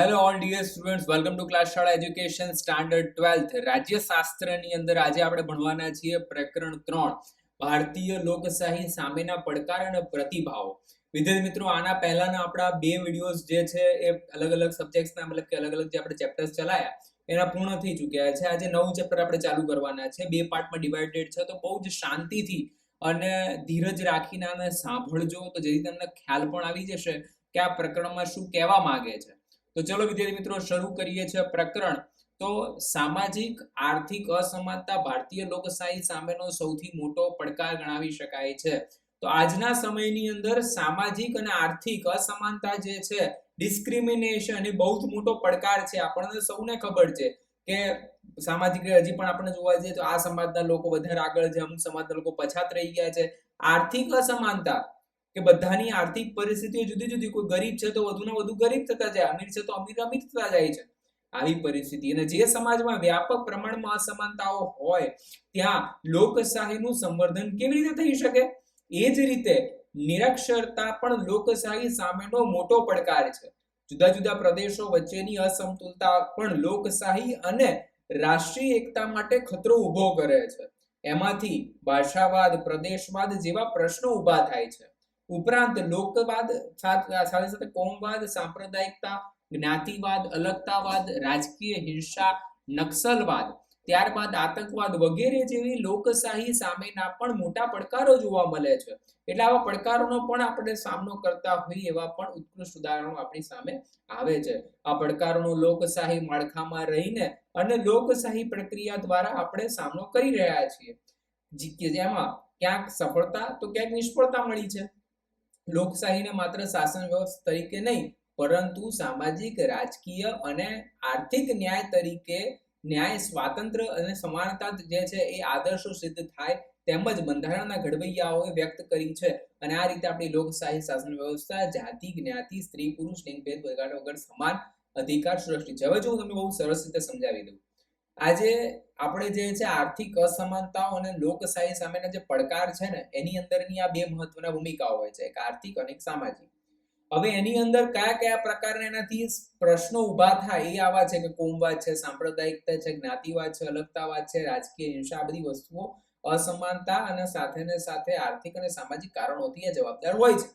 Hello all dear students welcome to class શાળા education standard twelfth રાજ્યશાસ્ત્રની અંદર આજે આપણે ભણવાના છીએ પ્રકરણ ત્રણ, ભારતીય લોકશાહી સામેના પડકાર અને પ્રતિભાવો. વિદ્યાર્થી મિત્રો, આના પહેલાના આપણા બે વિડીયોઝ જે છે એ અલગ અલગ સબ્જેક્ટ્સના મતલબ કે અલગ અલગ જે આપણે ચેપ્ટર્સ ચલાયા, એના પૂર્ણ થઈ ચૂક્યા છે. આજે નવું ચેપ્ટર આપણે ચાલુ કરવાના છે. બે પાર્ટમાં ડિવાઇડેડ છે, તો બહુ જ શાંતિથી અને ધીરજ રાખીને આને સાંભળજો. તો જેથી તમને ખ્યાલ પણ આવી જશે કે આ પ્રકરણમાં શું કહેવા માંગે છે. તો ચલો વિદ્યાર્થી મિત્રો, શરૂ કરીએ છીએ પ્રકરણ. તો સામાજિક, આર્થિક અસમાનતા ભારતીય લોકશાહી સામેનો સૌથી મોટો પડકાર ગણાવી શકાય છે. તો આજના સમયની અંદર સામાજિક અને આર્થિક અસમાનતા જે છે, ડિસ્ક્રિમિનેશન એ બહુ જ મોટો પડકાર છે. આપણને સૌને ખબર છે કે સામાજિક હજી પણ આપણે જોવા જઈએ તો આ સમાજના લોકો વધારે આગળ છે, અમુક સમાજના લોકો પછાત રહી ગયા છે. આર્થિક અસમાનતા કે બધાની આર્થિક પરિસ્થિતિઓ જુદી જુદી, કોઈ ગરીબ છે તો વધુને વધુ ગરીબ થતા જાય, અમીર છે તો અમીર અમીર થતા જાય છે. આવી પરિસ્થિતિ. અને જે સમાજમાં વ્યાપક પ્રમાણમાં અસમાનતાઓ હોય, ત્યાં લોકશાહીનું સંવર્ધન કેવી રીતે થઈ શકે? એ જ રીતે નિરક્ષરતા પણ લોકશાહી સામેનો મોટો પડકાર છે. જુદા જુદા પ્રદેશો વચ્ચેની અસમતુલતા પણ લોકશાહી અને રાષ્ટ્રીય એકતા માટે ખતરો ઊભો કરે છે. એમાંથી ભાષાવાદ, પ્રદેશવાદ જેવા પ્રશ્નો ઊભા થાય છે. ઉપરાંત લોકવાદ સાથે સાથે કોમવાદ, સાંપ્રદાયિકતા, જ્ઞાતિવાદ, અલગતાવાદ, રાજકીય હિંસા, નક્સલવાદ, ત્યારબાદ આતંકવાદ વગેરે જેવી લોકશાહી સામેના પણ મોટા પડકારો જોવા મળે છે. એટલે આવા પડકારોનો પણ આપણે સામનો કરતા હોઈએ એવા પણ ઉત્કૃષ્ટ ઉદાહરણો આપણી સામે આવે છે. આ પડકારોનો લોકશાહી માળખામાં રહીને અને લોકશાહી પ્રક્રિયા દ્વારા આપણે સામનો કરી રહ્યા છીએ. જેમાં ક્યાંક સફળતા, તો ક્યાંક નિષ્ફળતા મળી છે. લોકશાહીને માત્ર શાસન વ્યવસ્થા તરીકે નહીં, પરંતુ સામાજિક, રાજકીય અને આર્થિક ન્યાય તરીકે ન્યાય સ્વાતંત્ર્ય અને સમાનતા જે છે એ આદર્શો સિદ્ધ થાય તેમજ બંધારણના ઘડવૈયાઓએ વ્યક્ત કરી છે. અને આ રીતે આપણી લોકશાહી શાસન વ્યવસ્થા, જાતિ, જ્ઞાતિ, સ્ત્રી, પુરુષ, લિંગ, ભેદ વગર વગર સમાન અધિકાર, સુરક્ષિત. છે હવે જો હું તમને બહુ સરસ રીતે સમજાવી દઉં. આજે આપણે જે છે આર્થિક અસમાનતાઓ અને લોકશાહી સામેના જે પડકાર છે ને, એની અંદરની આ બે મહત્વના ભૂમિકાઓ હોય છે, એક આર્થિક અને એક સામાજિક. હવે એની અંદર કયા કયા પ્રકારના એનાથી પ્રશ્નો ઊભા થાય એ આવા છે કે કોમવાદ છે, સાંપ્રદાયિકતા છે, જ્ઞાતિવાદ છે, અલગતાવાદ છે, રાજકીય હિંસા બધી વસ્તુઓ અસમાનતા અને સાથે ને સાથે આર્થિક અને સામાજિક કારણોથી જવાબદાર હોય છે.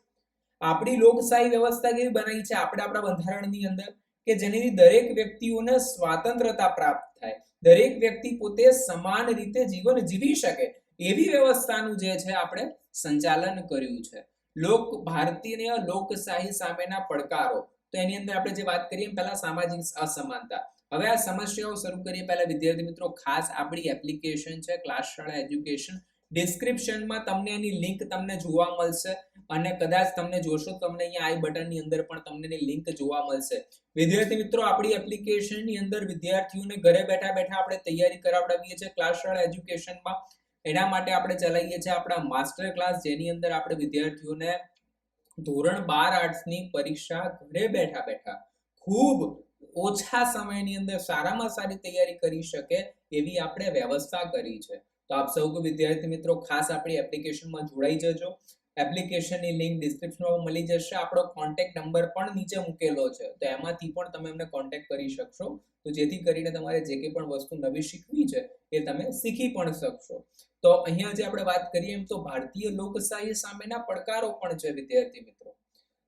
આપણી લોકશાહી વ્યવસ્થા કેવી બનાવી છે? આપણે આપણા બંધારણની અંદર કે જેની દરેક વ્યક્તિઓને સ્વાતંત્રતા પ્રાપ્ત થાય. દરેક વ્યક્તિ પોતે સમાન રીતે જીવન જીવી શકે એવી વ્યવસ્થાનું જે છે આપણે સંચાલન કર્યું છે. લોક ભારતીય લોકશાહી સામેના પડકારો, તો એની અંદર આપણે જે વાત કરીએ પહેલા સામાજિક અસમાનતા. હવે આ સમસ્યાઓ શરૂ કરીએ પહેલા વિદ્યાર્થી મિત્રો, ખાસ આપણી એપ્લિકેશન છે ક્લાસ શાળા એજ્યુકેશન ડિસ્ક્રિપ્શનમાં તમને એની લિંક તમને જોવા મળશે અને કદાચ તમને જોશો તમને અહીંયા આઈ બટનની અંદર પણ તમને એની લિંક જોવા મળશે. વિદ્યાર્થી મિત્રો, આપણી એપ્લિકેશનની અંદર વિદ્યાર્થીઓને ઘરે બેઠા બેઠા આપણે તૈયારી કરાવડાવીએ છીએ ક્લાસ શાળા એજ્યુકેશનમાં એના માટે આપણે ચલાવીએ છીએ આપણા માસ્ટર ક્લાસ જેની અંદર આપણે વિદ્યાર્થીઓને ધોરણ બાર આર્ટ્સની પરીક્ષા ઘરે બેઠા બેઠા ખૂબ ઓછા સમયની અંદર સારામાં સારી તૈયારી કરી શકે એવી આપણે વ્યવસ્થા કરી છે. તો આપ સૌ વિદ્યાર્થી મિત્રો, ખાસ આપણી એપ્લિકેશનમાં જોડાઈ જજો. એપ્લિકેશનની લિંક ડિસ્ક્રિપ્શનમાં મળી જશે. આપણો કોન્ટેક્ટ નંબર પણ નીચે મૂકેલો છે. તો એમાંથી પણ તમે એમને કોન્ટેક્ટ કરી શકશો. તો જેથી કરીને તમારે જે કંઈ પણ વસ્તુ નવી શીખવી છે, એ તમે શીખી પણ શકશો. તો અહીંયા જે આપણે વાત કરીએ એમ તો ભારતીય લોકશાહી સામેના પડકારો પણ છે વિદ્યાર્થી મિત્રો.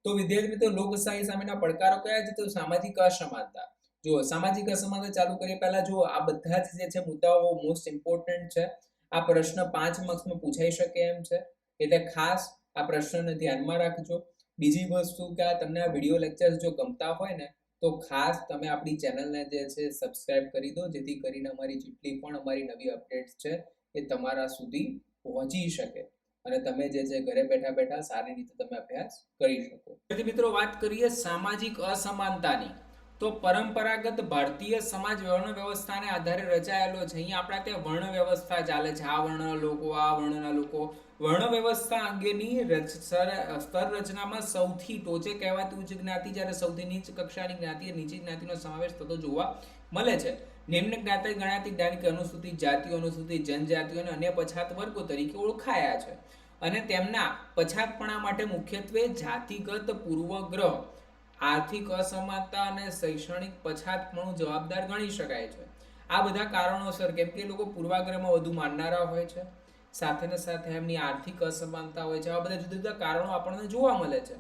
તો વિદ્યાર્થી મિત્રો, લોકશાહી સામેના પડકારો કયા છે? તો સામાજિક અસમાનતા. જો સામાજિક અસમાનતા ચાલુ કરીએ પહેલા જો આ બધા જ જે છે મુદ્દાઓ મોસ્ટ ઇમ્પોર્ટન્ટ છે. આ પ્રશ્ન પાંચ માર્ક્સમાં પૂછાઈ શકે એમ છે. એટલે ખાસ આ પ્રશ્નને ધ્યાનમાં રાખજો. બીજી વસ્તુ કે આ તમને આ વીડિયો લેક્ચર્સ જો ગમતા હોય ને, તો ખાસ તમે આપણી ચેનલને જે છે સબસ્ક્રાઇબ કરી દો, જેથી કરીને અમારી જેટલી પણ અમારી નવી અપડેટ્સ છે એ તમારા સુધી પહોંચી શકે. અને તમે જે છે ઘરે બેઠા બેઠા સારી રીતે તમે અભ્યાસ કરી શકો. મિત્રો, વાત કરીએ સામાજિક અસમાનતાની. તો પરંપરાગત ભારતીય સમાજ વર્ણ વ્યવસ્થાને આધારે રચાયેલો છે. અહીંયા આપણા ત્યાં વર્ણ વ્યવસ્થા ચાલે છે. આ વર્ણના લોકો, આ વર્ણના લોકો. વર્ણ વ્યવસ્થા અંગેની સ્તર રચનામાં સૌથી ટોચે કહેવાતી ઉચ્ચ જ્ઞાતિ જ્યારે સૌથી નીચ કક્ષાની જ્ઞાતિ નીચી જ્ઞાતિનો સમાવેશ થતો જોવા મળે છે. નિમ્ન જ્ઞાતિ ગણાતી જ્ઞાતિ કે અનુસૂચિત જાતિઓ, અનુસૂચિત જનજાતિઓ અને અન્ય પછાત વર્ગો તરીકે ઓળખાયા છે. અને તેમના પછાતપણા માટે મુખ્યત્વે જાતિગત પૂર્વગ્રહ આર્થિક અસમાનતા અને શૈક્ષણિક પછાતપણું જવાબદાર ગણી શકાય છે. આ બધા કારણોસર કેમ કે લોકો પૂર્વાગ્રહમાં વધુ માનનારા હોય છે. સાથે ને સાથે એમની આર્થિક અસમાનતા હોય છે. આવા બધા જુદા જુદા કારણો આપણને જોવા મળે છે.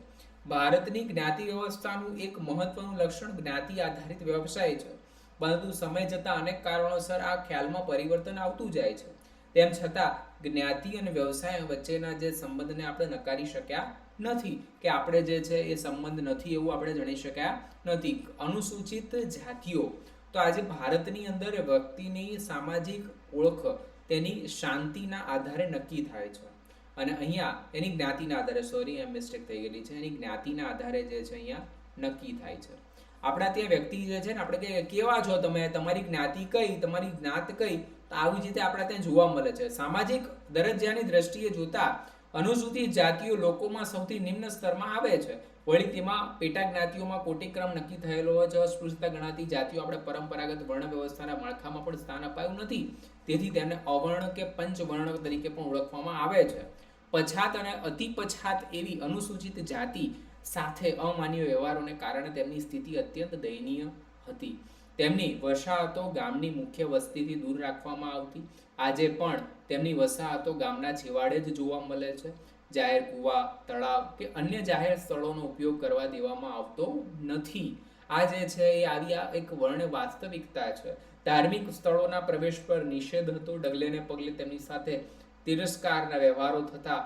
ભારતની જ્ઞાતિ વ્યવસ્થાનું એક મહત્વનું લક્ષણ જ્ઞાતિ આધારિત વ્યવસાય છે. પરંતુ સમય જતાં અનેક કારણોસર આ ખ્યાલમાં પરિવર્તન આવતું જાય છે. તેમ છતાં, જ્ઞાતિ અને વ્યવસાય વચ્ચેના જે સંબંધને આપણે નકારી શક્યા નથી કે આપણે જે છે એ સંબંધ નથી એવું આપણે જણી શક્યા નથી. અનુસૂચિત જાતિઓ. તો આજે ભારતની અંદર વ્યક્તિની સામાજિક ઓળખ તેની શાંતિના આધારે નક્કી થાય છે. અને અહીંયા એની જ્ઞાતિના આધારે સોરી એમ મિસ્ટેક થઈ ગયેલી છે. એની જ્ઞાતિના આધારે જે છે અહીંયા નક્કી થાય છે. આપણા ત્યાં વ્યક્તિ જે છે ને આપણે કે કેવા છો તમે? તમારી જ્ઞાતિ કઈ? તમારી જ્ઞાત કઈ? તો આવી રીતે આપણા ત્યાં જોવા મળે છે. સામાજિક દરજ્જાની દ્રષ્ટિએ જોતા અનુસૂચિત જાતિઓ લોકોમાં સૌથી નિમ્ન સ્તરમાં આવે છે. વળી તેમાં પેટા જ્ઞાતિઓમાં કોટિક્રમ નક્કી થયેલો હોય છે. અસ્પૃશ્યતા ગણાતી જાતિઓ આપણે પરંપરાગત વર્ણ વ્યવસ્થાના માળખામાં પણ સ્થાન અપાયું નથી. તેથી તેમને અવર્ણ કે પંચવર્ણ તરીકે પણ ઓળખવામાં આવે છે. પછાત અને અતિ પછાત એવી અનુસૂચિત જાતિ સાથે અમાન્ય વ્યવહારોને કારણે તેમની સ્થિતિ અત્યંત દયનીય હતી. તેમની વસાહતો ગામની મુખ્ય વસ્તીથી દૂર રાખવામાં આવતી. આજે પણ તેમની વસાહતો ગામના છેવાડે જ જોવા મળે છે. જાહેર કૂવા, તળાવ કે અન્ય જાહેર સ્થળોનો ઉપયોગ કરવા દેવામાં આવતો નથી. આ જે છે એ આવી એક વર્ણ વાસ્તવિકતા છે. ધાર્મિક સ્થળોના પ્રવેશ પર નિષેધ હતો. ડગલેને પગલે તેમની સાથે તિરસ્કારના વ્યવહારો થતા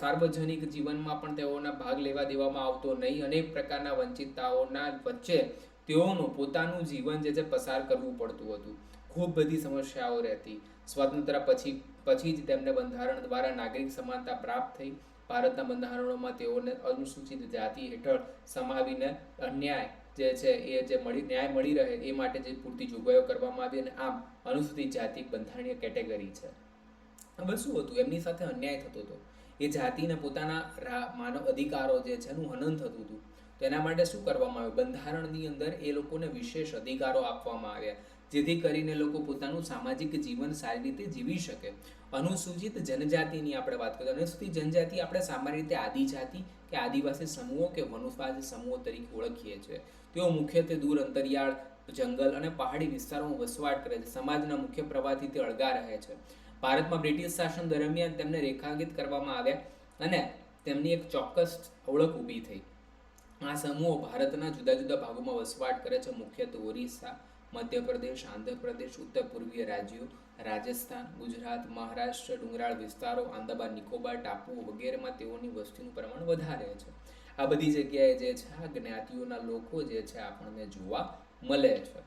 સાર્વજનિક જીવનમાં પણ તેઓના ભાગ લેવા દેવામાં આવતો નહીં. અનેક પ્રકારના વંચિતતાઓના વચ્ચે તેઓનું પોતાનું જીવન જે છે પસાર કરવું પડતું હતું. ખૂબ બધી સમસ્યાઓ રહેતી. સ્વતંત્ર પછી પછી જ તેમને બંધારણ દ્વારા નાગરિક સમાનતા પ્રાપ્ત થઈ. ભારતના બંધારણોમાં તેઓને અનુસૂચિત જાતિ હેઠળ સમાવીને અન્યાય જે છે, એ જે મળી, ન્યાય મળી રહે એ માટે જે પૂરતી જોગવાઈઓ કરવામાં આવી અને આમ અનુસૂચિત જાતિ બંધારણીય કેટેગરી છે. હવે શું હતું? એમની સાથે અન્યાય થતો હતો. એ જાતિને પોતાના માનવ અધિકારો જે છે એનું હનન થતું હતું. તો એના માટે શું કરવામાં આવ્યું? બંધારણની અંદર એ લોકોને વિશેષ અધિકારો આપવામાં આવ્યા. જેથી કરીને લોકો પોતાનું સામાજિક જીવન સારી રીતે જીવી શકે. અનુસૂચિત જનજાતિની આપણે વાત કરીએ અનુસૂચિત જનજાતિ આપણે સામાન્ય રીતે આદિજાતિ કે આદિવાસી સમૂહો કે વનુસ્વાસી સમૂહો તરીકે ઓળખીએ છીએ. તેઓ મુખ્યત્વે દૂર અંતરિયાળ, જંગલ અને પહાડી વિસ્તારોમાં વસવાટ કરે છે. સમાજના મુખ્ય પ્રવાહથી તે અળગા રહે છે. ભારતમાં બ્રિટિશ શાસન દરમિયાન તેમને રેખાંકિત કરવામાં આવ્યા અને તેમની એક ચોક્કસ ઓળખ ઊભી થઈ. આ સમૂહો ભારતના જુદા જુદા ભાગોમાં વસવાટ કરે છે. મુખ્યત્વે ઓરિસ્સા મધ્યપ્રદેશ, આંધ્રપ્રદેશ ઉત્તર પૂર્વીય રાજ્યો, રાજસ્થાન, ગુજરાત, મહારાષ્ટ્ર, ડુંગરાળ વિસ્તારો, આંદામાન, નિકોબાર ટાપુઓ વગેરેમાં તેઓની વસ્તીનું પ્રમાણ વધારે છે. આ બધી જગ્યાએ જે છે, આ જ્ઞાતિઓના લોકો જે છે, આપણને જોવા મળે છે.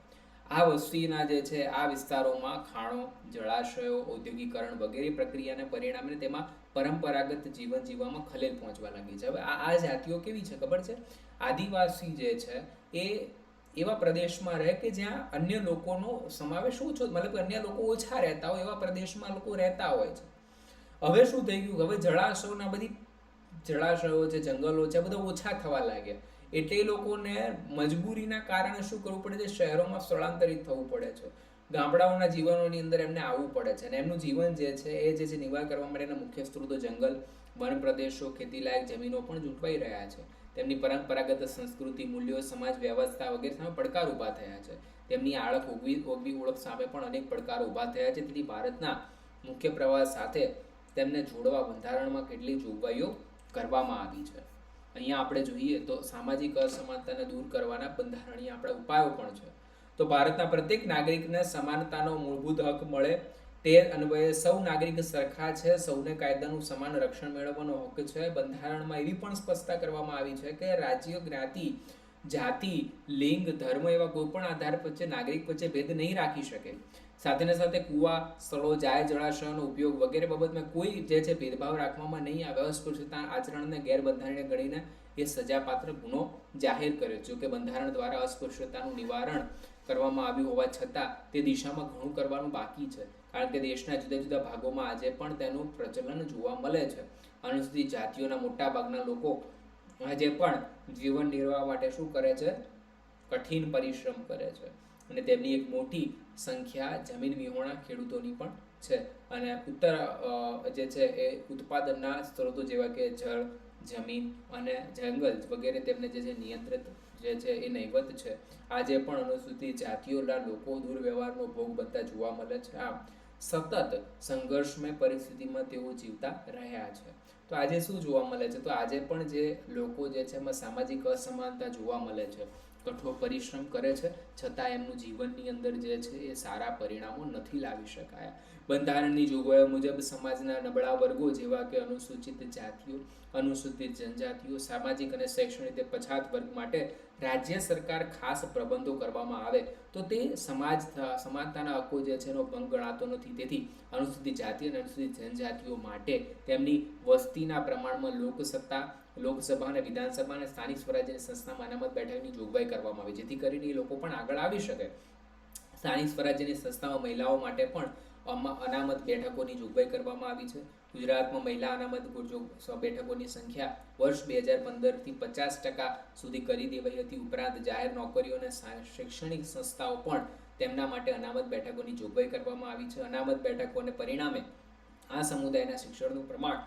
આ વસ્તીના જે છે, આ વિસ્તારોમાં ખાણો, જળાશયો, ઔદ્યોગિકરણ વગેરે પ્રક્રિયાને પરિણામે તેમાં પરંપરાગત જીવન જીવવામાં ખલેલ પહોંચવા લાગી છે. હવે આ આ જાતિઓ કેવી છે, ખબર છે? આદિવાસી જે છે, એ એવા પ્રદેશમાં રહે કે જ્યાં અન્ય લોકોનો સમાવેશ ઓછો મતલબ કે અન્ય લોકો ઓછા રહેતા હોય, એવા પ્રદેશમાં લોકો રહેતા હોય છે. હવે શું થઈ ગયું? હવે જળાશયોના બધી જળાશયો છે, જંગલો છે બધા ઓછા થવા લાગ્યા. એટલે લોકોને મજબૂરીના કારણે શું કરવું પડે છે? શહેરોમાં સ્થળાંતરિત થવું પડે છે. ગામડાઓના જીવનોની અંદર એમને આવવું પડે છે. અને એમનું જીવન જે છે, એ જે છે નિર્વાહ કરવા માટેના મુખ્ય સ્ત્રોતો જંગલ વન પ્રદેશો ખેતીલાયક જમીનો પણ જૂટવાઈ રહ્યા છે. તેમની પરંપરાગત સંસ્કૃતિ, મૂલ્યો, સમાજ, વ્યવસ્થા વગેરે સામે પડકાર ઊભા થયા છે. તેમની આળખ ઉગવી ઓગવી ઓળખ સામે પણ અનેક પડકારો ઊભા થયા છે. તેથી ભારતના મુખ્ય પ્રવાહ સાથે તેમને જોડવા બંધારણમાં કેટલીક જોગવાઈઓ કરવામાં આવી છે. અહીંયા આપણે જોઈએ તો સામાજિક અસમાનતાને દૂર કરવાના બંધારણીય આપણા ઉપાયો પણ છે. તો ભારતના પ્રત્યેક નાગરિકને સમાનતાનો મૂળભૂત હક મળે તે અન્વયે સૌ નાગરિક સરખા છે, સૌને કાયદાનું સમાન રક્ષણ મેળવવાનો હક છે. બંધારણમાં એવી પણ સ્પષ્ટતા કરવામાં આવી છે કે રાજ્ય, જ્ઞાતિ, જાતિ, લિંગ, ધર્મ એવા કોઈ પણ આધાર વચ્ચે નાગરિક વચ્ચે ભેદ નહીં રાખી શકે. સાથે સાથે કુવા, સ્થળો, જાય, જળાશયોનો ઉપયોગ વગેરે બાબતમાં કોઈ જે છે ભેદભાવ રાખવામાં નહીં આવે. અસ્પૃશ્યતા આચરણને ગેરબંધારણીય ગણીને એ સજાપાત્ર ગુનો જાહેર કર્યો. જો કે બંધારણ દ્વારા અસ્પૃશ્યતાનું નિવારણ કરવામાં આવ્યું હોવા છતાં તે દિશામાં ઘણું કરવાનું બાકી છે. કારણ કે દેશના જુદા જુદા ભાગોમાં આજે પણ તેનું પ્રચલન જોવા મળે છે. અનુસૂચિત જાતિઓના મોટા ભાગના લોકો આજે પણ જીવન નિર્વાહ માટે શું કરે છે? કઠિન પરિશ્રમ કરે છે. અને તેમની એક મોટી સંખ્યા જમીન વિહોણા ખેડૂતોની પણ છે. અને ઉત્તર જે છે એ ઉત્પાદનના સ્ત્રોતો જેવા કે જળ, જમીન અને જંગલ વગેરે તેમને જે છે નિયંત્રિત જે છે એ નહીવત છે. આજે પણ અનુસૂચિત જાતિઓના લોકો દુર્વ્યવહારનો ભોગ બનતા જોવા મળે છે. આમ સતત સંઘર્ષમય પરિસ્થિતિમાં તેઓ જીવતા રહ્યા છે. તો આજે શું જોવા મળે છે? તો આજે પણ જે લોકો જે છે એમાં સામાજિક અસમાનતા જોવા મળે છે. કઠોર પરિશ્રમ કરે છે, છતાં એમનું જીવનની અંદર જે છે એ સારા પરિણામો નથી લાવી શકાયા. બંધારણની જોગવાઈઓ મુજબ સમાજના નબળા વર્ગો જેવા કે અનુસૂચિત જાતિઓ, અનુસૂચિત જનજાતિઓ, સામાજિક અને શૈક્ષણિક રીતે પછાત વર્ગ માટે રાજ્ય સરકાર ખાસ પ્રબંધો કરવામાં આવે, તો તે સમાજ સમાનતાના હકો જે છે એનો ભંગ ગણાતો નથી. તેથી અનુસૂચિત જાતિ અને અનુસૂચિત જનજાતિઓ માટે તેમની વસ્તીના પ્રમાણમાં લોકસત્તા લોકસભા અને વિધાનસભા અને સ્થાનિક સ્વરાજ્યની સંસ્થામાં અનામત બેઠકની જોગવાઈ કરવામાં આવી, જેથી કરીને એ લોકો પણ આગળ આવી શકે. સ્થાનિક સ્વરાજ્યની સંસ્થામાં મહિલાઓ માટે પણ અનામત બેઠકોની જોગવાઈ કરવામાં આવી છે. ગુજરાતમાં મહિલા અનામત બેઠકોની સંખ્યા વર્ષ બે હજાર પંદરથી પચાસ ટકા સુધી કરી દેવાઈ હતી. ઉપરાંત જાહેર નોકરીઓ અને શૈક્ષણિક સંસ્થાઓ પણ તેમના માટે અનામત બેઠકોની જોગવાઈ કરવામાં આવી છે. અનામત બેઠકોને પરિણામે આ સમુદાયના શિક્ષણનું પ્રમાણ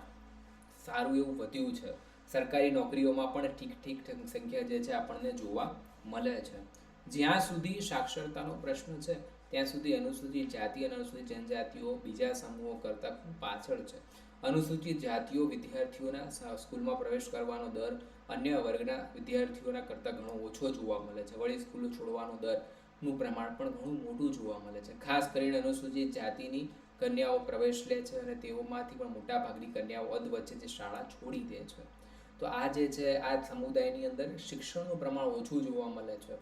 સારું એવું વધ્યું છે. સરકારી નોકરીઓમાં પણ ઠીક ઠીક સંખ્યા જે છે આપણને જોવા મળે છે. જ્યાં સુધી સાક્ષરતાનો પ્રશ્ન છે, ત્યાં સુધી અનુસૂચિત જાતિ અને અનુસૂચિત જનજાતિઓ બીજા સમૂહો કરતાં ખૂબ પાછળ છે. અનુસૂચિત જાતિઓ વિદ્યાર્થીઓના સ્કૂલમાં પ્રવેશ કરવાનો દર અન્ય વર્ગના વિદ્યાર્થીઓના કરતાં ઘણો ઓછો જોવા મળે છે. વળી સ્કૂલ છોડવાનો દરનું પ્રમાણ પણ ઘણું મોટું જોવા મળે છે. ખાસ કરીને અનુસૂચિત જાતિની કન્યાઓ પ્રવેશ લે છે અને તેઓમાંથી પણ મોટાભાગની કન્યાઓ અધ વચ્ચે જે શાળા છોડી દે છે. તો આ જે છે, આ સમુદાયની અંદર શિક્ષણનું પ્રમાણ ઓછું જોવા મળે છે.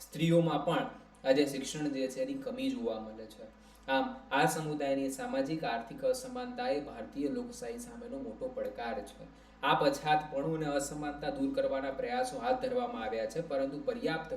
સ્ત્રીઓમાં પણ આજે શિક્ષણ જે છે, એની કમી જોવા મળે છે. આમ, આ સમુદાયની સામાજિક, આર્થિક અસમાનતા એ ભારતીય લોકશાહી સામેનો મોટો પડકાર છે. આ પછાતપણું અને અસમાનતા દૂર કરવાના પ્રયાસો હાથ ધરવામાં આવ્યા છે, પરંતુ પર્યાપ્ત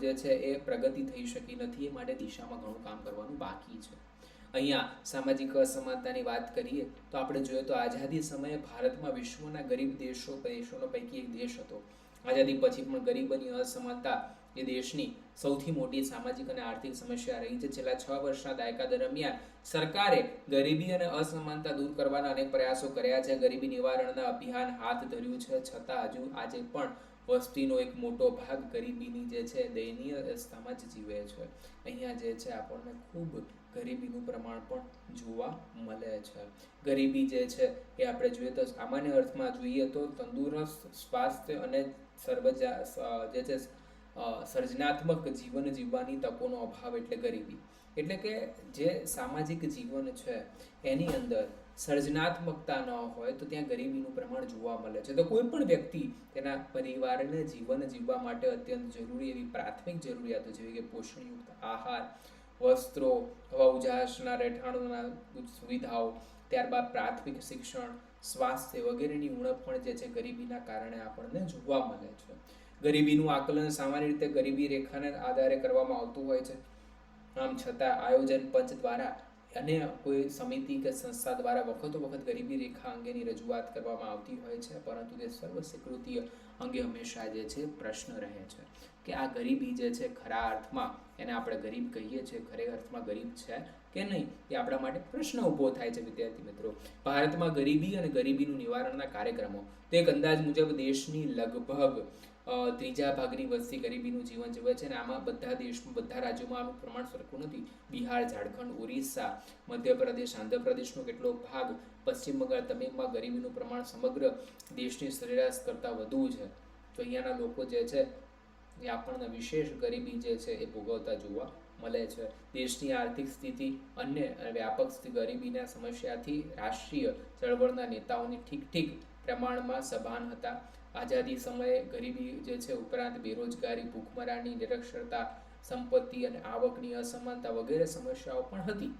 જે છે, એ પ્રગતિ થઈ શકી નથી, એ માટે દિશામાં ઘણું કામ કરવાનું બાકી છે. અહીંયા સામાજિક અસમાનતાની વાત કરીએ, તો આપણે જોઈએ તો આઝાદી સમયે ભારતમાં વિશ્વના ગરીબ દેશો દેશોનો પૈકી એક દેશ હતો. આઝાદી પછી પણ ગરીબ અને અસમાનતા એ દેશની સૌથી મોટી સામાજિક અને આર્થિક સમસ્યા રહી છે. છેલ્લા છ વર્ષના દાયકા દરમિયાન સરકારે ગરીબી અને અસમાનતા દૂર કરવાના અનેક પ્રયાસો કર્યા છે. ગરીબી નિવારણના અભિયાન હાથ ધર્યું છે. છતાં હજુ આજે પણ વસ્તીનો એક મોટો ભાગ ગરીબીની જે છે, દયનીય અવસ્થામાં જ જીવે છે. અહીંયા જે છે, આપણને ખૂબ ગરીબીનું પ્રમાણ પણ જોવા મળે છે. ગરીબી જે છે એ આપણે જોઈએ તો સામાન્ય અર્થમાં જોઈએ તો તંદુરસ્ત, સ્વાસ્થ્ય અને સર્વજા જે છે સર્જનાત્મક જીવન જીવવાની તકોનો અભાવ એટલે ગરીબી. એટલે કે જે સામાજિક જીવન છે એની અંદર સર્જનાત્મકતા ન હોય તો ત્યાં ગરીબીનું પ્રમાણ જોવા મળે છે. તો કોઈ પણ વ્યક્તિ તેના પરિવારને જીવન જીવવા માટે અત્યંત જરૂરી એવી પ્રાથમિક જરૂરિયાતો જેવી કે પોષણયુક્ત આહાર વસ્ત્રો હવા ઉજાસના રહેઠાણોના સુવિધાઓ, ત્યારબાદ પ્રાથમિક શિક્ષણ, સ્વાસ્થ્ય વગેરેની ઉણપ પણ જે છે ગરીબીના કારણે આપણને જોવા મળે છે. ગરીબીનું આકલન સામાન્ય રીતે ગરીબી રેખાને આધારે કરવામાં આવતું હોય છે. આમ છતાં આયોજન પંચ દ્વારા અને કોઈ સમિતિ કે સંસ્થા દ્વારા વખતો વખત ગરીબી રેખા અંગેની રજૂઆત કરવામાં આવતી હોય છે, પરંતુ તે સર્વ સ્વીકૃતિ અંગે હંમેશા જે છે પ્રશ્ન રહે છે કે આ ગરીબી જે છે ખરા અર્થમાં, એને આપણે ગરીબ કહીએ છીએ, ખરે અર્થમાં ગરીબ છે કે નહીં, એ આપણા માટે પ્રશ્ન ઊભો થાય છે, વિદ્યાર્થી મિત્રો. ભારતમાં ગરીબી અને ગરીબીનું નિવારણના કાર્યક્રમો, તો એક અંદાજ મુજબ દેશની લગભગ ત્રીજા ભાગની વસ્તી ગરીબીનું જીવન જીવે છે અને આમાં બધા દેશમાં બધા રાજ્યોમાં આનું પ્રમાણ સરખું નથી. બિહાર, ઝારખંડ, ઓરિસ્સા, મધ્યપ્રદેશ, આંધ્રપ્રદેશનો કેટલો ભાગ પશ્ચિમ બંગાળ, તમિલમાં ગરીબીનું પ્રમાણ સમગ્ર દેશની સરેરાશ કરતાં વધુ છે. તો અહીંયાના લોકો જે છે, એ આપણને વિશેષ ગરીબી જે છે, એ ભોગવતા જોવા મળે છે. દેશની આર્થિક સ્થિતિ અન્ય અને વ્યાપક ગરીબીના સમસ્યાથી રાષ્ટ્રીય ચળવળના નેતાઓની ઠીક ઠીક પ્રમાણમાં સભાન હતા. આઝાદી સમયે ગરીબી જે છે, ઉપરાંત બેરોજગારી, ભૂખમરાની નિરક્ષરતા, સંપત્તિ અને આવકની અસમાનતા વગેરે સમસ્યાઓ પણ હતી.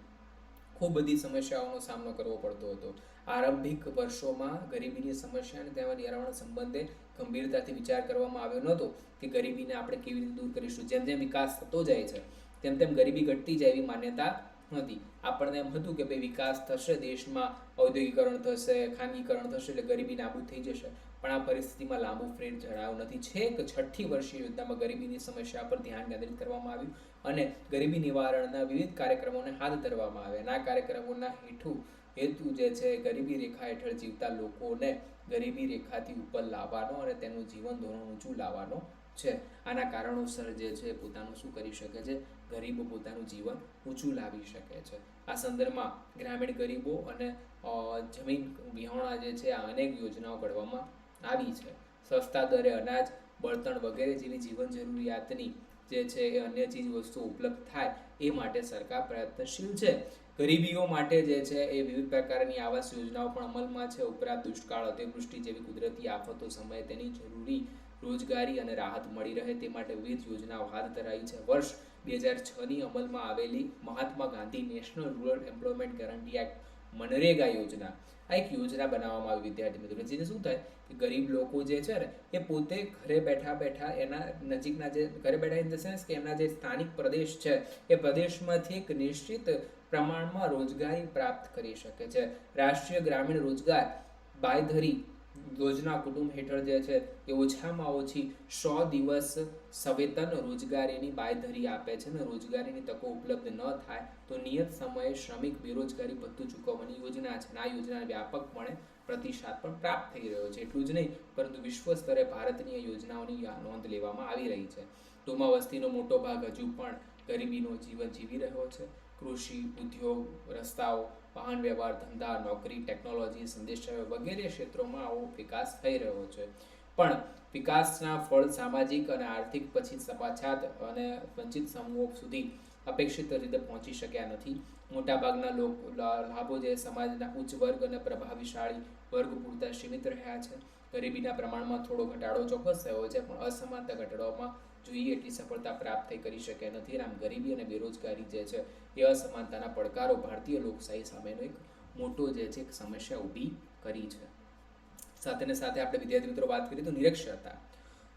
ખૂબ બધી સમસ્યાઓનો સામનો કરવો પડતો હતો. આરંભિક વર્ષોમાં ગરીબીની સમસ્યા અને તેમાં નિવારણ સંબંધે ગંભીરતાથી વિચાર કરવામાં આવ્યો નહોતો કે ગરીબીને આપણે કેવી રીતે દૂર કરીશું. જેમ જેમ વિકાસ થતો જાય છે, તેમ તેમ ગરીબી ઘટતી જાય એવી માન્યતા નથી. આપણને એમ હતું કે ભાઈ વિકાસ થશે, દેશમાં ઔદ્યોગિકરણ થશે, ખાનગીકરણ થશે એટલે ગરીબી નાબૂદ થઈ જશે. પણ આ પરિસ્થિતિમાં લાંબુ ફ્રેમ જણાવ્યું નથી. છેક છઠ્ઠી વર્ષીય યોજનામાં ગરીબીની સમસ્યા પર ધ્યાન કેન્દ્રિત કરવામાં આવ્યું અને ગરીબી નિવારણના વિવિધ કાર્યક્રમોને હાથ ધરવામાં આવ્યા. આ કાર્યક્રમોના હેઠું હેતુ જે છે, ગરીબી રેખા હેઠળ જીવતા લોકોને ગરીબી રેખાથી ઉપર લાવવાનો અને તેનું જીવન ધોરણ ઊંચું લાવવાનો છે. આના કારણોસર જે છે પોતાનું શું કરી શકે છે? ગરીબો પોતાનું જીવન ઊંચું લાવી શકે છે. આ સંદર્ભમાં ગ્રામીણ ગરીબો અને જમીન વિહોણા જે છે આ અનેક યોજનાઓ ઘડવામાં આવી છે. સસ્તા દરે અનાજ, બળતણ વગેરે જેવી જીવન જરૂરિયાતની જે છે એ અન્ય ચીજ વસ્તુઓ ઉપલબ્ધ થાય એ માટે સરકાર પ્રયત્નશીલ છે. ગરીબીઓ માટે જે છે એ વિવિધ પ્રકારની આવાસ યોજનાઓ પણ અમલમાં છે. ઉપરાંત દુષ્કાળ, અતિવૃષ્ટિ જેવી કુદરતી આફતો સમયે તેની જરૂરી રોજગારી અને રાહત મળી રહે તે માટે વિવિધ યોજનાઓ હાથ ધરાઈ છે. વર્ષ બે હજાર છની અમલમાં આવેલી Mahatma Gandhi national rural employment guarantee act MNREGA યોજના. આ એક યોજના બનાવવામાં આવી. વિદ્યાર્થી મિત્રો, જેને શું થાય કે ગરીબ લોકો જે છે ને, એ પોતે ઘરે બેઠા બેઠા એના નજીકના જે ઘરે બેઠા ઇન ધ સેન્સ કે એમના જે સ્થાનિક પ્રદેશ છે, એ પ્રદેશમાંથી એક નિશ્ચિત પ્રમાણમાં રોજગારી પ્રાપ્ત કરી શકે છે. રાષ્ટ્રીય ગ્રામીણ રોજગાર બાયધરી યોજના કુટુંબ હેઠળ જે છે એ ઓછામાં ઓછી સો દિવસ સવેતન રોજગારીની બાયધરી આપે છે અને રોજગારીની તકો ઉપલબ્ધ ન થાય તો નિયત સમયે શ્રમિક બેરોજગારી ભથ્થું ચૂકવવાની યોજના છે આ યોજના વ્યાપકપણે પ્રતિસાદ પણ પ્રાપ્ત થઈ રહ્યો છે. એટલું જ નહીં, પરંતુ વિશ્વ સ્તરે ભારતની યોજનાઓની નોંધ લેવામાં આવી રહી છે. ટૂંમાં વસ્તીનો મોટો ભાગ હજુ પણ ગરીબીનો જીવન જીવી રહ્યો છે. કૃષિ, ઉદ્યોગ, રસ્તાઓ, વાહન વ્યવહાર, ધંધા, નોકરી, ટેકનોલોજી, સંદેશાવ્યવહાર વગેરે ક્ષેત્રોમાં આવો વિકાસ થઈ રહ્યો છે. પણ વિકાસના ફળ સામાજિક અને આર્થિક પછી સપાછાત અને વંચિત સમૂહો સુધી અપેક્ષિત રીતે પહોંચી શક્યા નથી. મોટાભાગના લોકો લાભો જે સમાજના ઉચ્ચ વર્ગ અને પ્રભાવશાળી વર્ગ પૂરતા સીમિત રહ્યા છે. ગરીબીના પ્રમાણમાં થોડો ઘટાડો ચોક્કસ થયો છે, પણ અસમાનતા ઘટાડવામાં જોઈએ એટલી સફળતા પ્રાપ્ત કરી શક્યા નથી. આમ ગરીબી અને બેરોજગારી જે છે એ અસમાનતાના પડકારો ભારતીય લોકશાહી સામેનો એક મોટો જે છે, એક સમસ્યા ઊભી કરી છે. સાથે સાથે આપણે વિદ્યાર્થી મિત્રો વાત કરીએ તો નિરક્ષરતા.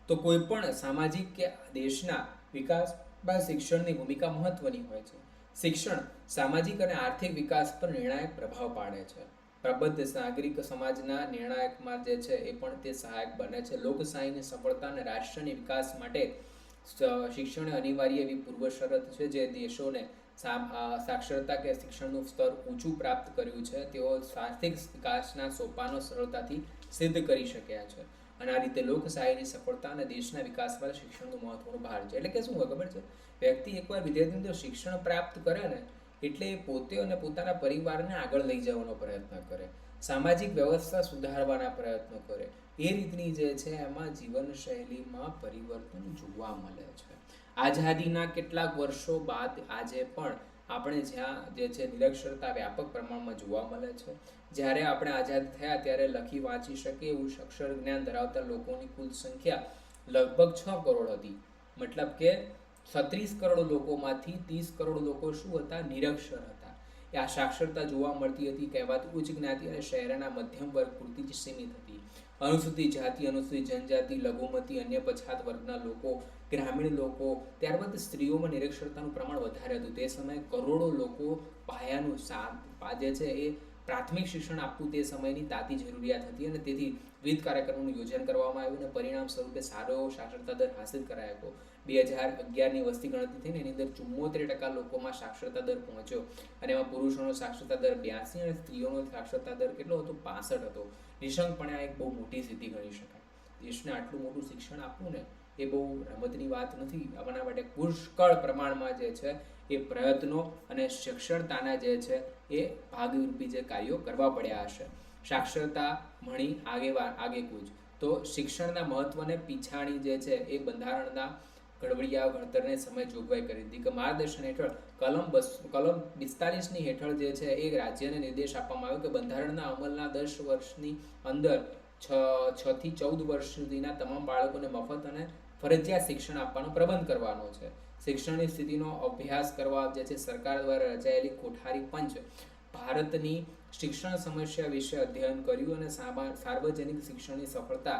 તો કોઈ પણ સામાજિક કે દેશના વિકાસમાં શિક્ષણની ભૂમિકા મહત્વની હોય છે. શિક્ષણ સામાજિક અને આર્થિક વિકાસ પર નિર્ણાયક પ્રભાવ પાડે છે. પ્રબદ્ધ નાગરિક સમાજના નિર્ણાયકમાં જે છે, એ પણ તે સહાયક બને છે. લોકશાહીની સફળતા અને રાષ્ટ્રની વિકાસ માટે શિક્ષણ અનિવાર્ય એવી પૂર્વ શરત છે જે દેશોને સાક્ષરતા કે શિક્ષણનું સ્તર ઊંચું પ્રાપ્ત કર્યું છે. તેઓ આર્થિક વિકાસના સોપાનો સરળતાથી સિદ્ધ કરી શક્યા છે. અને આ રીતે લોકશાહીની સફળતા અને દેશના વિકાસમાં શિક્ષણનું મહત્વનું ભાર છે. એટલે કે શું હોય ખબર છે? વ્યક્તિ એકવાર વિદ્યાર્થી જો શિક્ષણ પ્રાપ્ત કરે ને, એટલે એ પોતે અને પોતાના પરિવારને આગળ લઈ જવાનો પ્રયત્ન કરે. સામાજિક વ્યવસ્થા સુધારવાના પ્રયત્નો કરે. એ રીતની જે છે, એમાં જીવનશૈલીમાં પરિવર્તન જોવા મળે છે. આઝાદીના કેટલાક વર્ષો બાદ આજે પણ આપણે જ્યાં જે છે, નિરક્ષરતા વ્યાપક પ્રમાણમાં જોવા મળે છે. જ્યારે આપણે આઝાદ થયા ત્યારે લખી વાંચી શકે એવું અક્ષર જ્ઞાન ધરાવતા લોકોની કુલ સંખ્યા લગભગ છ કરોડ હતી. મતલબ કે છત્રીસ કરોડ લોકોમાંથી ત્રીસ કરોડ લોકો શું હતા? નિરક્ષર હતા. એ આ સાક્ષરતા જોવા મળતી હતી, કહેવાતી ઉચ્ચ જ્ઞાતિ અને શહેરના મધ્યમ વર્ગ પૂરતી જ સીમિત હતી. અનુસૂચિત જાતિ, અનુસૂચિત જનજાતિ, લઘુમતી, અન્ય પછાત વર્ગના લોકો, ગ્રામીણ લોકો, ત્યારબાદ સ્ત્રીઓમાં નિરક્ષરતાનું પ્રમાણ વધારે હતું. તે સમયે કરોડો લોકો પાયાનું સા પાજે છે. એ પ્રાથમિક શિક્ષણ આપવું તે સમયની તાતી જરૂરિયાત હતી અને તેથી વિવિધ કાર્યક્રમોનું યોજન કરવામાં આવ્યું અને પરિણામ સ્વરૂપે સારો એવો સાક્ષરતા દર હાંસિલ કરાયો બે હજાર અગિયારની વસ્તી ગણતરી થઈને એની અંદર ચુમ્મોતેર ટકા લોકોમાં સાક્ષરતા દર પહોંચ્યો અને એમાં પુરુષોનો સાક્ષરતા દર બ્યાસી અને સ્ત્રીઓનો સાક્ષરતા દર કેટલો હતો? પાસઠ હતો. નિશંકપણે આ એક બહુ મોટી સિદ્ધિ ગણી શકાય. દેશને આટલું મોટું શિક્ષણ આપવું ને એ બહુ રમતની વાત નથી. આપણા માટે પુષ્કળ પ્રમાણમાં જે છે એ પ્રયત્નો અને શિક્ષણતાના જે છે એ ભાગરૂપી જે કાર્યો કરવા પડ્યા હશે. સાક્ષરતા મણી આગેવા આગેકૂચ. તો શિક્ષણના મહત્વને પીછાણી જે છે એ બંધારણના ગડબડિયા ઘડતરને સમય જોગવાઈ કરી હતી કે માર્ગદર્શન હેઠળ કલમ બસ, કલમ પિસ્તાલીસની હેઠળ જે છે એ રાજ્યને નિર્દેશ આપવામાં આવ્યો કે બંધારણના અમલના દસ વર્ષની અંદર છ છ થી ચૌદ વર્ષ સુધીના તમામ બાળકોને મફત અને ફરજિયાત શિક્ષણ આપવાનો પ્રબંધ કરવાનો છે. શિક્ષણની સ્થિતિનો અભ્યાસ કરવા જે છે, સરકાર દ્વારા રચાયેલી કોઠારી પંચ ભારતની શિક્ષણ સમસ્યા વિશે અધ્યયન કર્યું અને સાર્વજનિક શિક્ષણની સફળતા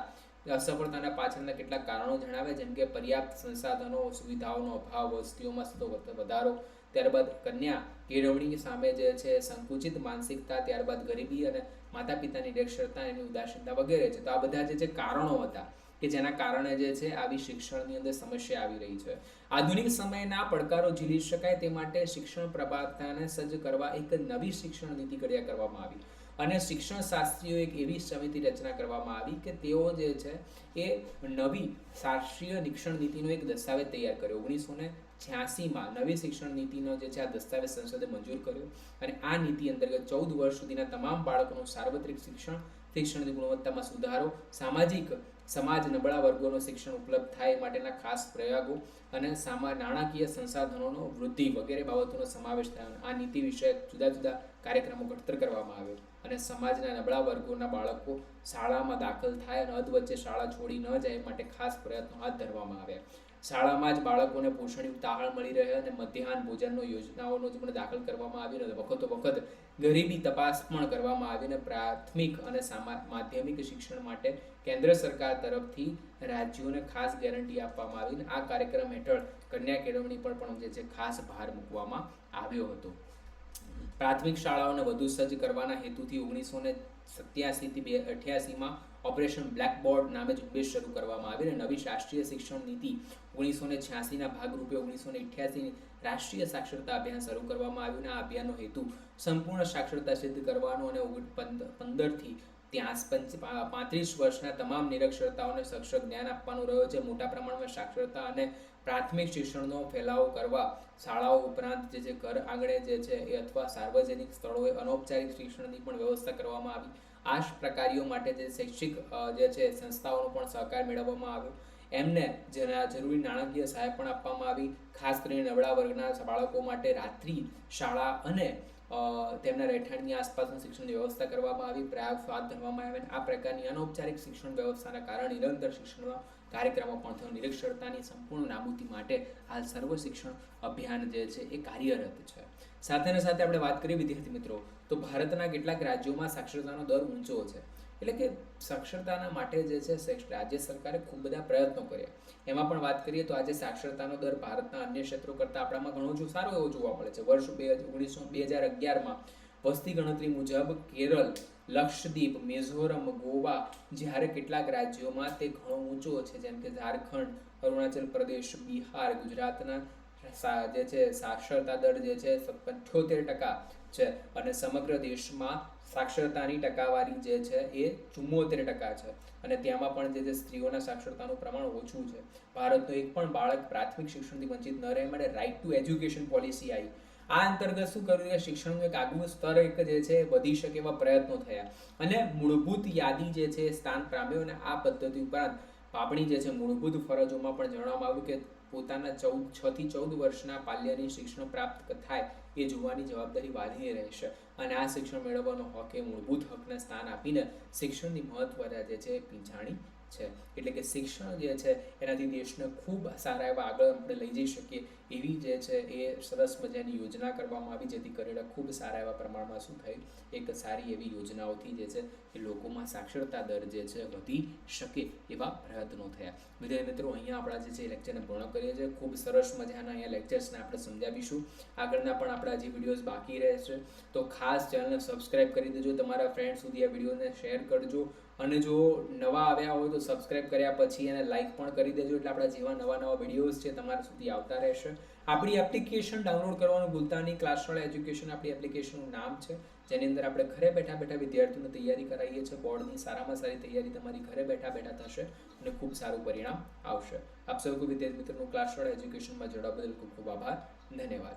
અસફળતાના પાછળના કેટલાક કારણો જણાવ્યા જેમ કે પર્યાપ્ત સંસાધનો, સુવિધાઓનો અભાવ, વસ્તીઓમાં થતો વધ- વધારો, ત્યારબાદ કન્યા, કેળવણી સામે જે છે સંકુચિત માનસિકતા, ત્યારબાદ ગરીબી અને માતા પિતાની નિરક્ષરતા, એની ઉદાસીનતા વગેરે છે. તો આ બધા જે છે કારણો હતા કે જેના કારણે જે છે આવી શિક્ષણની અંદર સમસ્યા આવી રહી છે. આધુનિક સમયના પડકારો ઝીલી શકાય તે માટે શિક્ષણ પ્રભાતાને સજ્જ કરવા એક નવી શિક્ષણ નીતિ ઘડિયા કરવામાં આવી. અને શિક્ષણ શાસ્ત્રીઓ એક એવી સમિતિ રચના કરવામાં આવી કે તેઓ જે છે એ નવી શાસ્ત્રીય શિક્ષણ નીતિનો એક દસ્તાવેજ તૈયાર કર્યો. ઓગણીસો ને છ્યાસીમાં નવી શિક્ષણ નીતિનો જે છે આ દસ્તાવેજ સંસદે મંજૂર કર્યો અને આ નીતિ અંતર્ગત ચૌદ વર્ષ સુધીના તમામ બાળકોનું સાર્વત્રિક શિક્ષણ શિક્ષણની ગુણવત્તામાં સુધારો, સામાજિક સમાજ નબળા વર્ગોનો શિક્ષણ ઉપલબ્ધ થાય માટેના ખાસ પ્રયોગો અને સામા, નાણાકીય સંસાધનોનો વૃદ્ધિ વગેરે બાબતોનો સમાવેશ થયો. આ નીતિ વિષયક જુદા જુદા કાર્યક્રમો ઘડતર કરવામાં આવ્યો. અને સમાજના નબળા વર્ગોના બાળકો શાળામાં દાખલ થાય અને અધ વચ્ચે શાળા છોડી ન જાય માટે ખાસ પ્રયત્નો હાથ ધરવામાં આવ્યા. શાળામાં જ બાળકોને પોષણયુક્ત આહાર મળી રહે અને મધ્યાહન ભોજનનો યોજનાઓનો જ પણ દાખલ કરવામાં આવી અને વખતો વખત ગરીબી તપાસ પણ કરવામાં આવી અને પ્રાથમિક અને માધ્યમિક શિક્ષણ માટે કેન્દ્ર સરકાર તરફથી રાજ્યોને ખાસ ગેરંટી આપવામાં આવી અને આ કાર્યક્રમ હેઠળ કન્યા કેળવણી પર પણ જે છે ખાસ ભાર મૂકવામાં આવ્યો હતો. પ્રાથમિક શાળાઓને વધુ સજ્જ કરવાના હેતુથી ઓગણીસો ને સત્યાસીથી બે અઠ્યાસીમાં ઓપરેશન બ્લેકબોર્ડ નામે ઝુંબેશ શરૂ કરવામાં આવી અને નવી રાષ્ટ્રીય શિક્ષણ નીતિ ઓગણીસો ને છ્યાસીના ભાગરૂપે ઓગણીસો ને રાષ્ટ્રીય સાક્ષરતા અભિયાન શરૂ કરવામાં આવ્યું આ અભિયાનનો હેતુ સંપૂર્ણ સાક્ષરતા સિદ્ધ કરવાનો અને પંદરથી ત્યાં પાંત્રીસ વર્ષના તમામ નિરક્ષરતાઓને સક્ષમ જ્ઞાન આપવાનો રહ્યો છે. મોટા પ્રમાણમાં સાક્ષરતા અને પ્રાથમિક શિક્ષણનો ફેલાવો કરવા શાળાઓ ઉપરાંત જે છે ઘર આંગણે જે છે એ અથવા સાર્વજનિક સ્થળોએ અનૌપચારિક શિક્ષણની પણ વ્યવસ્થા કરવામાં આવી. આ પ્રકારીઓ માટે જે શૈક્ષિક જે છે સંસ્થાઓનો પણ સહકાર મેળવવામાં આવ્યો. એમને જેના જરૂરી નાણાકીય સહાય પણ આપવામાં આવી. ખાસ કરીને નબળા વર્ગના બાળકો માટે રાત્રિ શાળા અને તેમના રહેઠાણની આસપાસનું શિક્ષણની વ્યવસ્થા કરવામાં આવી. પ્રયાસ હાથ ધરવામાં આવ્યા આ પ્રકારની અનૌપચારિક શિક્ષણ વ્યવસ્થાના કારણે નિરંતર શિક્ષણમાં કાર્યક્રમો પણ થયો. નિરક્ષરતાની સંપૂર્ણ નાબૂદી માટે હાલ સર્વ શિક્ષણ અભિયાન જે છે એ કાર્યરત છે. સાથે સાથે આપણે વાત કરીએ વિદ્યાર્થી મિત્રો, તો ભારતના કેટલાક રાજ્યોમાં સાક્ષરતાનો દર ઊંચો છે. એટલે કે સાક્ષરતાના માટે જે છે રાજ્ય સરકારે ખૂબ બધા પ્રયત્નો કર્યા. એમાં પણ વાત કરીએ તો આજે સાક્ષરતાનો દર ભારતના અન્ય ક્ષેત્રો કરતાં આપણામાં ઘણો જો સારો એવો જોવા મળે છે. વર્ષ બે ઓગણીસો બે હજાર અગિયારમાં વસ્તી ગણતરી મુજબ કેરળ, લક્ષદ્વીપ, મિઝોરમ, ગોવા જ્યારે કેટલાક રાજ્યોમાં તે ઘણો ઊંચો છે, જેમ કે ઝારખંડ, અરુણાચલ પ્રદેશ, બિહાર, ગુજરાતના જે છે, સાક્ષરતા દર જે છે પંચોતેર ટકા છે. અને સમગ્ર દેશમાં સાક્ષરતાની ટકાવારી જે છે, એ ચુમ્મોતેર ટકા છે. અને ત્યાંમાં પણ જે છે, સ્ત્રીઓના સાક્ષરતાનું પ્રમાણ ઓછું છે. ભારતનો એક પણ બાળક પ્રાથમિક શિક્ષણથી વંચિત ન રહે માટે રાઇટ ટુ એજ્યુકેશન પોલિસી આવી આ અંતર્ગત શું કર્યું કે શિક્ષણનું એક આગવું સ્તર એક જે છે વધી શકે એવા પ્રયત્નો થયા. અને મૂળભૂત યાદી જે છે સ્થાન પામ્યો અને આ પદ્ધતિ ઉપરાંત પાપણી જે છે મૂળભૂત ફરજોમાં પણ જણાવવામાં આવ્યું કે પોતાના ચૌદ, છ થી ચૌદ વર્ષના પાલ્યની શિક્ષણ પ્રાપ્ત થાય એ જોવાની જવાબદારી વાલીની રહેશે. અને આ શિક્ષણ મેળવવાનો હક એ મૂળભૂત હકને સ્થાન આપીને શિક્ષણની મહત્વતા જે છે પીંજાણી છે. એટલે કે શિક્ષણ જે છે, એનાથી દેશને ખૂબ સારા એવા આગળ આપણે લઈ જઈ શકીએ એવી જે છે, એ સરસ મજાની યોજના કરવામાં આવી, જેથી કરીને ખૂબ સારા એવા પ્રમાણમાં શું થયું, એક સારી એવી યોજનાઓથી જે છે, એ લોકોમાં સાક્ષરતા દર જે છે વધી શકે એવા પ્રયત્નો થયા. વિદ્યાર્થી મિત્રો, અહીંયા આપણા જે છે લેક્ચરને પૂર્ણ કરીએ છીએ. ખૂબ સરસ મજાના અહીંયા લેક્ચર્સને આપણે સમજાવીશું. આગળના પણ આપણા જે વિડીયોઝ બાકી રહેશે તો ખાસ ચેનલને સબસ્ક્રાઇબ કરી દેજો. તમારા ફ્રેન્ડ સુધી આ વિડીયોને શેર કરજો. અને જો નવા આવ્યા હોય તો સબસ્ક્રાઇબ કર્યા પછી એને લાઇક પણ કરી દેજો. એટલે આપણા જેવા નવા નવા વિડીયોઝ છે તમારા સુધી આવતા રહેશે. આપણી એપ્લિકેશન ડાઉનલોડ કરવાનું ભૂલતા નહીં. ક્લાસ એજ્યુકેશન આપણી એપ્લિકેશનનું નામ છે. જેની અંદર આપણે ઘરે બેઠા બેઠા વિદ્યાર્થીઓને તૈયારી કરાવીએ છીએ. બોર્ડની સારામાં સારી તૈયારી તમારી ઘરે બેઠા બેઠા થશે અને ખૂબ સારું પરિણામ આવશે. આપ સૌ વિદ્યાર્થી મિત્રોનું ક્લાસ એજ્યુકેશનમાં જોડાવા બદલ ખૂબ ખૂબ આભાર. ધન્યવાદ.